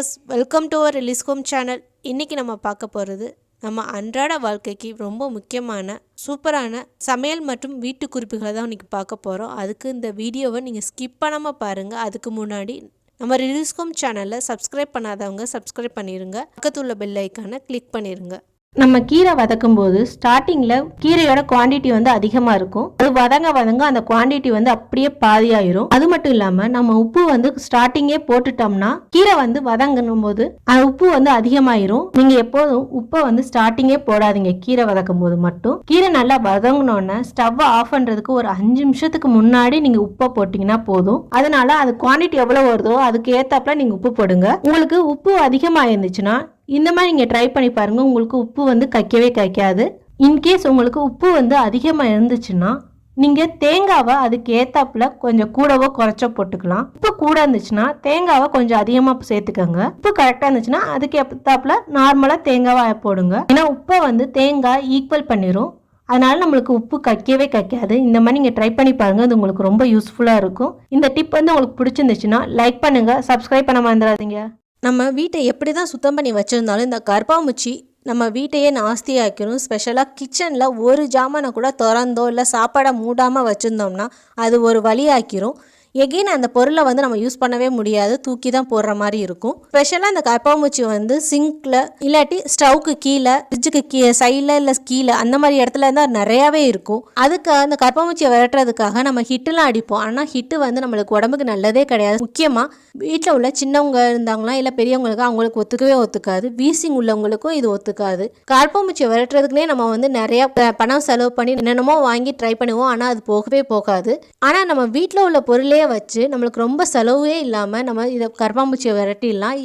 Viewers welcome to our ரிலிஸ்கோம் channel இன்றைக்கி நம்ம பார்க்க போகிறது நம்ம அன்றாட வாழ்க்கைக்கு ரொம்ப முக்கியமான சூப்பரான சமையல் மற்றும் வீட்டு குறிப்புகளை தான் இன்றைக்கி பார்க்க போகிறோம் அதுக்கு இந்த வீடியோவை நீங்கள் ஸ்கிப் பண்ணாமல் பாருங்கள் அதுக்கு முன்னாடி நம்ம ரிலிஸ்கோம் சேனலை சப்ஸ்கிரைப் பண்ணாதவங்க சப்ஸ்கிரைப் பண்ணிடுங்க பக்கத்துள்ள பெல் ஐக்கானை கிளிக் பண்ணிடுங்க நம்ம கீரை வதக்கும் போது ஸ்டார்டிங்கில் கீரையோட குவாண்டிட்டி வந்து அதிகமாக இருக்கும். அது வதங்க வதங்க அந்த குவாண்டிட்டி வந்து அப்படியே பாதியாயிரும். அது மட்டும் இல்லாமல் நம்ம உப்பு வந்து ஸ்டார்டிங்கே போட்டுட்டோம்னா கீரை வந்து வதங்கணும் போது அந்த உப்பு வந்து அதிகமாயிரும். நீங்கள் எப்போதும் உப்பை வந்து ஸ்டார்டிங்கே போடாதீங்க கீரை வதக்கும் போது மட்டும். கீரை நல்லா வதங்கினோன்னே ஸ்டவ்வை ஆஃப் பண்ணுறதுக்கு ஒரு அஞ்சு நிமிஷத்துக்கு முன்னாடி நீங்கள் உப்பை போட்டிங்கன்னா போதும். அதனால அது குவாண்டிட்டி எவ்வளோ வருதோ அதுக்கு ஏத்தாப்புல நீங்கள் உப்பு போடுங்க. உங்களுக்கு உப்பு அதிகமாக இருந்துச்சுன்னா இந்த மாதிரி நீங்கள் ட்ரை பண்ணி பாருங்கள் உங்களுக்கு உப்பு வந்து கைக்கவே கைக்காது. இன்கேஸ் உங்களுக்கு உப்பு வந்து அதிகமாக இருந்துச்சுன்னா நீங்கள் தேங்காவை அதுக்கு ஏத்தாப்புல கொஞ்சம் கூடவோ குறைச்சோ போட்டுக்கலாம். உப்பு கூட இருந்துச்சுன்னா தேங்காவை கொஞ்சம் அதிகமாக சேர்த்துக்கோங்க. உப்பு கரெக்டாக இருந்துச்சுன்னா அதுக்கு ஏத்தாப்புல நார்மலாக தேங்காவை போடுங்க. ஏன்னா உப்பை வந்து தேங்காய் ஈக்குவல் பண்ணிடும் அதனால நம்மளுக்கு உப்பு கக்கவே கக்காது. இந்த மாதிரி நீங்கள் ட்ரை பண்ணி பாருங்கள் அது உங்களுக்கு ரொம்ப யூஸ்ஃபுல்லாக இருக்கும். இந்த டிப் வந்து உங்களுக்கு பிடிச்சிருந்துச்சுன்னா லைக் பண்ணுங்கள் சப்ஸ்கிரைப் பண்ண மறந்துடாதீங்க. நம்ம வீட்டை எப்படி தான் சுத்தம் பண்ணி வச்சுருந்தாலும் இந்த கர்ப்பாமுச்சி நம்ம வீட்டையே நாஸ்தியாக்கிடும் ஸ்பெஷலாக கிச்சனில் ஒரு ஜாமானை கூட திறந்தோ இல்லை சாப்பாடை மூடாமல் வச்சுருந்தோம்னா அது ஒரு வழியாக்கிரும். எகெயின் அந்த பொருளை வந்து நம்ம யூஸ் பண்ணவே முடியாது. தூக்கி தான் போடுற மாதிரி இருக்கும். ஸ்பெஷலாக அந்த கர்ப்பாம்பூச்சி வந்து சிங்க்ல இல்லாட்டி ஸ்டவ்க்கு கீழே ஃப்ரிட்ஜுக்கு கீழே சைடில் இல்லை கீழே அந்த மாதிரி இடத்துல இருந்தால் நிறையாவே இருக்கும். அதுக்கு அந்த கர்ப்பாம்பூச்சியை விரட்டுறதுக்காக நம்ம ஹிட்டுலாம் அடிப்போம். ஆனால் ஹிட்டு வந்து நம்மளுக்கு உடம்புக்கு நல்லதே கிடையாது. முக்கியமாக வீட்டில் உள்ள சின்னவங்க இருந்தாங்களா இல்லை பெரியவங்களுக்கு அவங்களுக்கு ஒத்துக்கவே ஒத்துக்காது. வீசிங் உள்ளவங்களுக்கும் இது ஒத்துக்காது. கர்ப்பாம்பூச்சியை விரட்டுறதுக்குனே நம்ம வந்து நிறையா ப- பணம் செலவு பண்ணி என்னென்னமோ வாங்கி ட்ரை பண்ணுவோம். ஆனால் அது போகவே போகாது. ஆனால் நம்ம வீட்டில் உள்ள பொருளே வச்சு நம்மளுக்கு ரொம்ப செலவே இல்லாமல் நம்ம இதை கர்ப்பாம்பூச்சியை விரட்டிடலாம்.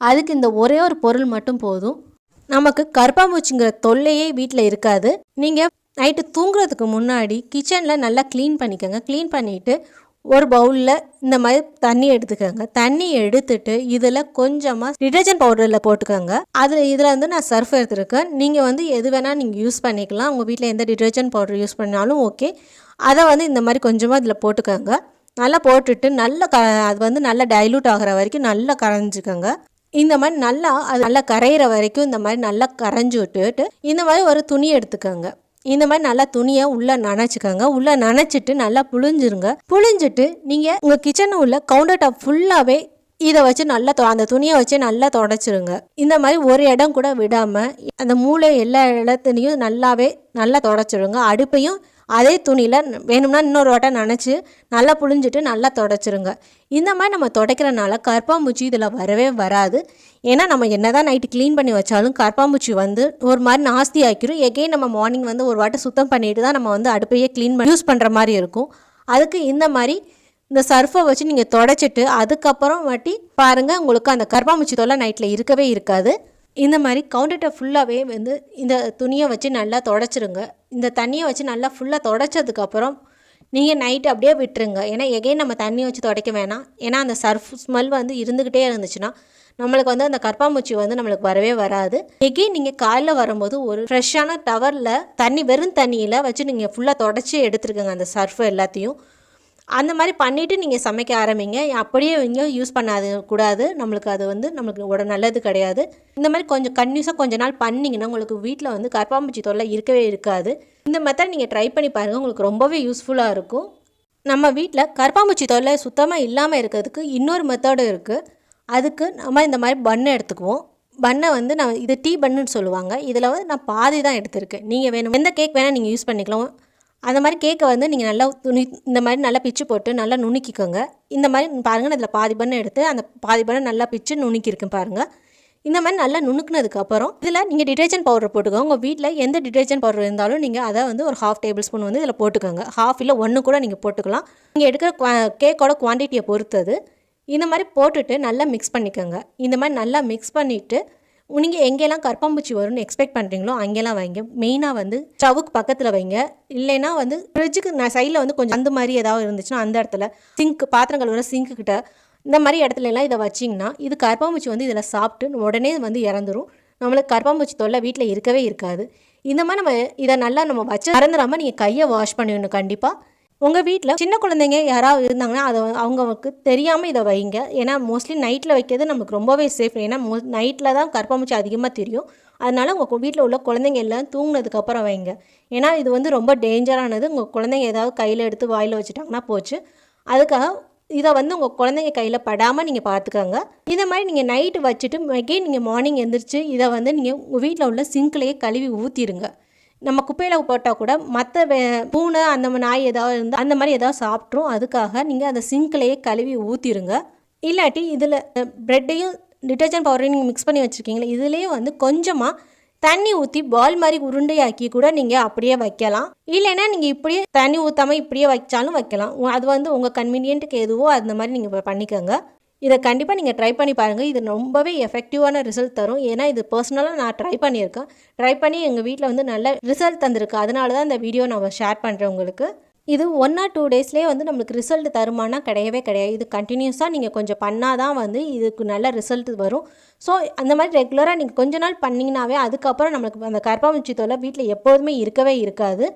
அதுக்கு இந்த ஒரே ஒரு பொருள் மட்டும் போதும். நமக்கு கர்ப்பாம்பூச்சிங்கிற தொல்லையே வீட்டில் இருக்காது. நீங்கள் நைட்டு தூங்குறதுக்கு முன்னாடி கிச்சனில் நல்லா க்ளீன் பண்ணிக்கோங்க. க்ளீன் பண்ணிவிட்டு ஒரு பவுலில் இந்த மாதிரி தண்ணி எடுத்துக்கோங்க. தண்ணி எடுத்துட்டு இதில் கொஞ்சமாக டிடர்ஜென்ட் பவுடரில் போட்டுக்கோங்க. அது இதில் வந்து நான் சர்ஃப் எடுத்துருக்கேன். நீங்கள் வந்து எது வேணால் நீங்கள் யூஸ் பண்ணிக்கலாம். உங்கள் வீட்டில் எந்த டிடர்ஜென்ட் பவுடர் யூஸ் பண்ணாலும் ஓகே. அதை வந்து இந்த மாதிரி கொஞ்சமாக இதில் போட்டுக்கோங்க. நல்லா போட்டுட்டு நல்லா க அது வந்து நல்லா டைலூட் ஆகிற வரைக்கும் நல்லா கரைஞ்சிக்கோங்க. இந்த மாதிரி நல்லா அது நல்லா கரையிற வரைக்கும் இந்த மாதிரி நல்லா கரைஞ்சி விட்டுட்டு இந்த மாதிரி ஒரு துணி எடுத்துக்கோங்க. இந்த மாதிரி நல்லா துணியை உள்ளே நனைச்சிக்கோங்க. உள்ளே நனைச்சிட்டு நல்லா புழிஞ்சிருங்க. புழிஞ்சிட்டு நீங்கள் உங்கள் கிச்சன் உள்ள கவுண்டர் டாப் ஃபுல்லாகவே இதை வச்சு நல்லா அந்த துணியை வச்சு நல்லா தொடச்சிருங்க. இந்த மாதிரி ஒரு இடம் கூட விடாமல் அந்த மூளை எல்லா இடத்துலையும் நல்லாவே நல்லா தொடச்சிருங்க. அடுப்பையும் அதே துணியில் வேணும்னா இன்னொரு வாட்டை நினச்சி நல்லா புழிஞ்சிட்டு நல்லா தொடச்சிருங்க. இந்த மாதிரி நம்ம துடைக்கிறனால கற்பாம்பூச்சி இதில் வரவே வராது. ஏன்னா நம்ம என்ன தான் நைட்டு க்ளீன் பண்ணி வச்சாலும் கற்பாம்பூச்சி வந்து ஒரு மாதிரி நாஸ்தி ஆக்கிரும். எகெயின் நம்ம மார்னிங் வந்து ஒரு வாட்டை சுத்தம் பண்ணிட்டு தான் நம்ம வந்து அடுப்பையே க்ளீன் பண்ணி யூஸ் பண்ணுற மாதிரி இருக்கும். அதுக்கு இந்த மாதிரி இந்த சர்ஃபை வச்சு நீங்கள் தொடச்சிட்டு அதுக்கப்புறம் வாட்டி பாருங்கள் உங்களுக்கு அந்த கர்ப்பாம்பூச்சி தொல்லை நைட்டில் இருக்கவே இருக்காது. இந்த மாதிரி கவுண்டர்ட்டை ஃபுல்லாகவே வந்து இந்த துணியை வச்சு நல்லா தொடச்சிருங்க. இந்த தண்ணியை வச்சு நல்லா ஃபுல்லாக தொடச்சதுக்கப்புறம் நீங்கள் நைட்டு அப்படியே விட்டுருங்க. ஏன்னா எகைன் நம்ம தண்ணி வச்சு துடைக்க வேணாம். ஏன்னா அந்த சர்ஃப் ஸ்மெல் வந்து இருந்துக்கிட்டே இருந்துச்சுன்னா நம்மளுக்கு வந்து அந்த கற்பாம்பூச்சி வந்து நம்மளுக்கு வரவே வராது. எகைன் நீங்கள் காலைல வரும்போது ஒரு ஃப்ரெஷ்ஷான டவரில் தண்ணி வெறும் தண்ணியில் வச்சு நீங்கள் ஃபுல்லாக தொடச்சி எடுத்துருக்கங்க அந்த சர்ஃப் எல்லாத்தையும். அந்த மாதிரி பண்ணிவிட்டு நீங்கள் சமைக்க ஆரம்பிங்க. அப்படியே இங்கே யூஸ் பண்ணாது கூடாது. நம்மளுக்கு அது வந்து நம்மளுக்கு உட நல்லது கிடையாது. இந்த மாதிரி கொஞ்சம் கன்யூஸாக கொஞ்ச நாள் பண்ணிங்கன்னா உங்களுக்கு வீட்டில் வந்து கற்பாம்பூச்சி தொல்லை இருக்கவே இருக்காது. இந்த மெத்தட் நீங்கள் ட்ரை பண்ணி பாருங்கள் உங்களுக்கு ரொம்பவே யூஸ்ஃபுல்லாக இருக்கும். நம்ம வீட்டில் கற்பாம்பூச்சி தொல்லை சுத்தமாக இல்லாமல் இருக்கிறதுக்கு இன்னொரு மெத்தடும் இருக்குது அதுக்கு நம்ம இந்த மாதிரி பண்ணை எடுத்துக்குவோம். பண்ணை வந்து நான் இது டீ பண்ணுன்னு சொல்லுவாங்க. இதில் வந்து நான் பாதி தான் எடுத்திருக்கேன். நீங்கள் வேணும் எந்த கேக் வேணால் நீங்கள் யூஸ் பண்ணிக்கலாம். அந்த மாதிரி கேக்கை வந்து நீங்கள் நல்லா துணி இந்த மாதிரி நல்லா பிச்சு போட்டு நல்லா நுணுக்கிக்கோங்க. இந்த மாதிரி பாருங்கள் நான் இதில் பாதி பண்ணை எடுத்து அந்த பாதி பண்ணை நல்லா பிச்சு நுணுக்கியிருக்கேன் பாருங்கள் இந்த மாதிரி நல்லா நுணுக்குனதுக்கப்புறம் இதில் நீங்கள் டிடர்ஜென்ட் பவுடர் போட்டுக்கோங்க. உங்கள் வீட்டில் எந்த டிடர்ஜென்ட் பவுடர் இருந்தாலும் நீங்கள் அதை வந்து ஒரு ஹாஃப் டேபிள் ஸ்பூன் வந்து இதில் போட்டுக்கோங்க. ஹாஃப் இல்லை ஒன்று கூட நீங்கள் போட்டுக்கலாம். நீங்கள் எடுக்கிற குவா- கேக்கோட குவான்டிட்டியை பொறுத்தது. இந்த மாதிரி போட்டுட்டு நல்லா மிக்ஸ் பண்ணிக்கோங்க. இந்த மாதிரி நல்லா மிக்ஸ் பண்ணிவிட்டு நீங்கள் எங்கெல்லாம் கற்பாம்பூச்சி வரும்னு எக்ஸ்பெக்ட் பண்ணுறீங்களோ அங்கெல்லாம் வைங்க. மெயினாக வந்து ஸ்டவுக்கு பக்கத்தில் வைங்க. இல்லைன்னா வந்து ஃப்ரிட்ஜுக்கு நான் சைடில் வந்து கொஞ்சம் அந்த மாதிரி ஏதாவது இருந்துச்சுன்னா அந்த இடத்துல சிங்க் பாத்திரம் கழுவுற சிங்க்கு கிட்ட இந்த மாதிரி இடத்துல எல்லாம் இதை வச்சிங்கன்னா இது கற்பாம்பூச்சி வந்து இதில் சாப்பிட்டு உடனே வந்து இறந்துரும். நம்மளுக்கு கற்பாம்பூச்சி தொல்லை வீட்டில் இருக்கவே இருக்காது. இந்த மாதிரி நம்ம இதை நல்லா நம்ம வச்சு மறந்துடாமல் நீங்கள் கையை வாஷ் பண்ணிடணும் கண்டிப்பாக உங்கள் வீட்டில் சின்ன குழந்தைங்க யாராவது இருந்தாங்கன்னா அதை அவங்களுக்கு தெரியாமல் இதை வைங்க. ஏன்னா மோஸ்ட்லி நைட்டில் வைக்கிறது நமக்கு ரொம்பவே சேஃப் ஏன்னா மோ நைட்டில் தான் கர்ப்பமுச்சி அதிகமாக தெரியும். அதனால் உங்கள் வீட்டில் உள்ள குழந்தைங்க எல்லாம் தூங்கினதுக்கப்புறம் வைங்க. ஏன்னா இது வந்து ரொம்ப டேஞ்சரானது உங்கள் குழந்தைங்க ஏதாவது கையில் எடுத்து வாயில் வச்சுட்டாங்கன்னா போச்சு. அதுக்காக இதை வந்து உங்கள் குழந்தைங்க கையில் படாமல் நீங்கள் பார்த்துக்கோங்க இதை மாதிரி நீங்கள் நைட்டு வச்சுட்டு மெகே நீங்கள் மார்னிங் எழுந்திரிச்சு இதை வந்து நீங்கள் உங்கள் வீட்டில் உள்ள சிங்க்லேயே கழுவி ஊற்றிடுங்க நம்ம குப்பையில் போட்டால் கூட மற்ற வே பூனை அந்த மாதிரி நாய் ஏதாவது இருந்தால் அந்த மாதிரி ஏதாவது சாப்பிட்ரும் அதுக்காக நீங்கள் அந்த சிங்க்லேயே கழுவி ஊற்றிடுங்க இல்லாட்டி இதில் ப்ரெட்டையும் டிட்டர்ஜென்ட் பவுடரையும் நீங்கள் மிக்ஸ் பண்ணி வச்சுருக்கீங்களே இதுலேயே வந்து கொஞ்சமாக தண்ணி ஊற்றி பால் மாதிரி உருண்டையாக்கி கூட நீங்கள் அப்படியே வைக்கலாம். இல்லைன்னா நீங்கள் இப்படியே தண்ணி ஊற்றாமல் இப்படியே வச்சாலும் வைக்கலாம். உ- அது வந்து உங்கள் கன்வீனியன்ட்டுக்கு எதுவோ அந்த மாதிரி நீங்கள் பண்ணிக்கோங்க. இதை கண்டிப்பாக நீங்கள் ட்ரை பண்ணி பாருங்கள் இது ரொம்பவே எஃபெக்டிவான ரிசல்ட் தரும். ஏன்னா இது பர்சனலாக நான் ட்ரை பண்ணியிருக்கேன். ட்ரை பண்ணி எங்கள் வீட்டில் வந்து நல்ல ரிசல்ட் தந்திருக்கு. அதனால தான் இந்த வீடியோ நான் ஷேர் பண்ணுறேன் உங்களுக்கு. இது ஒன் ஆர் டூ டேஸ்லேயே வந்து நம்மளுக்கு ரிசல்ட் தருமானா கிடையவே கிடையாது. இது கண்டினியூஸாக நீங்கள் கொஞ்சம் பண்ணால் தான் வந்து இதுக்கு நல்ல ரிசல்ட் வரும். ஸோ அந்த மாதிரி ரெகுலராக நீங்கள் கொஞ்ச நாள் பண்ணிங்கனாவே அதுக்கப்புறம் நம்மளுக்கு அந்த கர்ப்பாம்பூச்சி தொல்லை வீட்டில் எப்போதுமே இருக்கவே இருக்காது.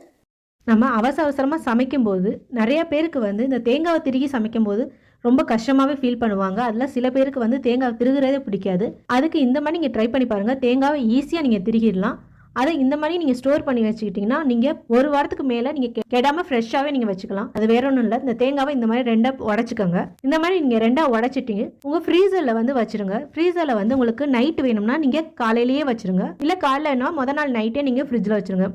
நம்ம அவசர அவசரமாக சமைக்கும்போது நிறைய பேருக்கு வந்து இந்த தேங்காவை திருகி சமைக்கும்போது ரொம்ப கஷ்டமாகவே ஃபீல் பண்ணுவாங்க. அதில் சில பேருக்கு வந்து தேங்காய் திருகிறதே பிடிக்காது. அதுக்கு இந்த மாதிரி நீங்கள் ட்ரை பண்ணி பாருங்கள் தேங்காவை ஈஸியாக நீங்கள் திருகிடலாம். அதை இந்த மாதிரி நீங்கள் ஸ்டோர் பண்ணி வச்சுக்கிட்டிங்கன்னா நீங்கள் ஒரு வாரத்துக்கு மேலே நீங்கள் கெடாமல் ஃப்ரெஷ்ஷாகவே நீங்கள் வச்சுக்கலாம். அது வேற ஒன்றும் இல்லை. இந்த தேங்காவை இந்த மாதிரி ரெண்டாக உடச்சிக்கோங்க. இந்த மாதிரி நீங்கள் ரெண்டாக உடச்சிட்டிங்க உங்கள் ஃப்ரீசரில் வந்து வச்சுருங்க. ஃப்ரீசரில் வந்து உங்களுக்கு நைட் வேணும்னா நீங்கள் காலையிலேயே வச்சுருங்க. இல்லை காலைலனா முத நாள் நைட்டே நீங்கள் ஃப்ரிட்ஜில் வச்சுருங்க.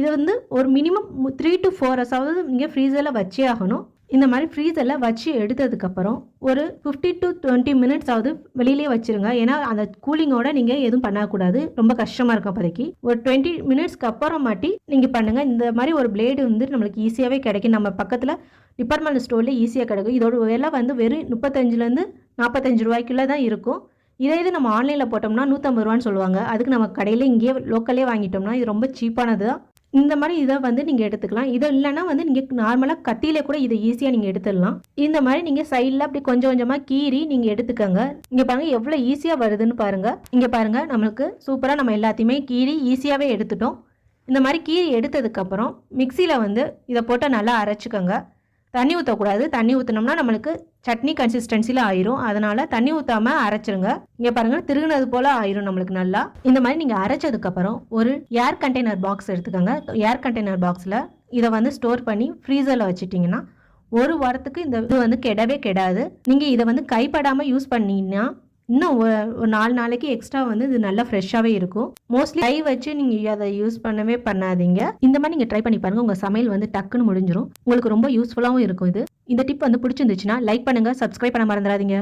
இது வந்து ஒரு மினிமம் த்ரீ டு ஃபோர் ஹவர்ஸாவது நீங்கள் ஃப்ரீசரில் வச்சே ஆகணும். இந்த மாதிரி ஃப்ரீசரில் வச்சு எடுத்ததுக்கப்புறம் ஒரு ஃபிஃப்டி டு டுவெண்ட்டி மினிட்ஸ் ஆகுது வெளியிலே வச்சுருங்க. ஏன்னா அந்த கூலிங்கோட நீங்கள் எதுவும் பண்ணக்கூடாது. ரொம்ப கஷ்டமாக இருக்கும் அப்போதைக்கு. ஒரு டுவெண்ட்டி மினிட்ஸ்க்கு அப்புறம் மாட்டி நீங்கள் பண்ணுங்கள் இந்த மாதிரி ஒரு பிளேடு வந்து நம்மளுக்கு ஈஸியாகவே கிடைக்கும். நம்ம பக்கத்தில் டிபார்ட்மெண்ட் ஸ்டோர்லேயே ஈஸியாக கிடைக்கும். இதோட விலை வந்து வெறும் முப்பத்தஞ்சுலேருந்து நாற்பத்தஞ்சு ரூபாய்க்குள்ளே தான் இருக்கும். இதே இது நம்ம ஆன்லைனில் போட்டோம்னா நூற்றம்பது ரூபான்னு சொல்லுவாங்க. அதுக்கு நம்ம கடையில் இங்கேயே லோக்கல்லே வாங்கிட்டோம்னா இது ரொம்ப சீப்பானது தான் இந்த மாதிரி இதை வந்து நீங்கள் எடுத்துக்கலாம். இதை இல்லைன்னா வந்து நீங்கள் நார்மலாக கத்தியில கூட இதை ஈஸியாக நீங்கள் எடுத்துடலாம். இந்த மாதிரி நீங்கள் சைடில் அப்படி கொஞ்சம் கொஞ்சமாக கீறி நீங்கள் எடுத்துக்கோங்க. இங்கே பாருங்கள் எவ்வளோ ஈஸியாக வருதுன்னு பாருங்கள் இங்கே பாருங்கள் நம்மளுக்கு சூப்பராக நம்ம எல்லாத்தையுமே கீறி ஈஸியாகவே எடுத்துட்டோம். இந்த மாதிரி கீறி எடுத்ததுக்கப்புறம் மிக்சியில் வந்து இதை போட்டு நல்லா அரைச்சிக்கோங்க. தண்ணி ஊற்றக்கூடாது தண்ணி ஊற்றினோம்னா நம்மளுக்கு சட்னி கன்சிஸ்டன்சியில் ஆயிரும். அதனால தண்ணி ஊற்றாம அரைச்சிருங்க. இங்கே பாருங்க திருகுனது போல் ஆயிரும் நம்மளுக்கு நல்லா. இந்த மாதிரி நீங்கள் அரைச்சதுக்கப்புறம் ஒரு ஏர் கண்டெய்னர் பாக்ஸ் எடுத்துக்கோங்க. ஏர் கண்டெய்னர் பாக்ஸில் இதை வந்து ஸ்டோர் பண்ணி ஃப்ரீசரில் வச்சுட்டிங்கன்னா ஒரு வாரத்துக்கு இந்த இது வந்து கெடவே கெடாது. நீங்கள் இதை வந்து கைப்படாமல் யூஸ் பண்ணீங்கன்னா இன்னும் ஒரு நாலு நாளைக்கு எக்ஸ்ட்ரா வந்து இது நல்லா ஃப்ரெஷ்ஷாகவே இருக்கும். மோஸ்ட்லி கை வச்சு நீங்கள் அதை யூஸ் பண்ணவே பண்ணாதீங்க. இந்த மாதிரி நீங்கள் ட்ரை பண்ணி பாருங்கள் உங்கள் சமையல் வந்து டக்குன்னு முடிஞ்சிடும் உங்களுக்கு ரொம்ப யூஸ்ஃபுல்லாகவும் இருக்கும் இது. இந்த டிப் வந்து பிடிச்சிருந்துச்சுன்னா லைக் பண்ணுங்கள் சப்ஸ்கிரைப் பண்ண மறந்துடாதீங்க.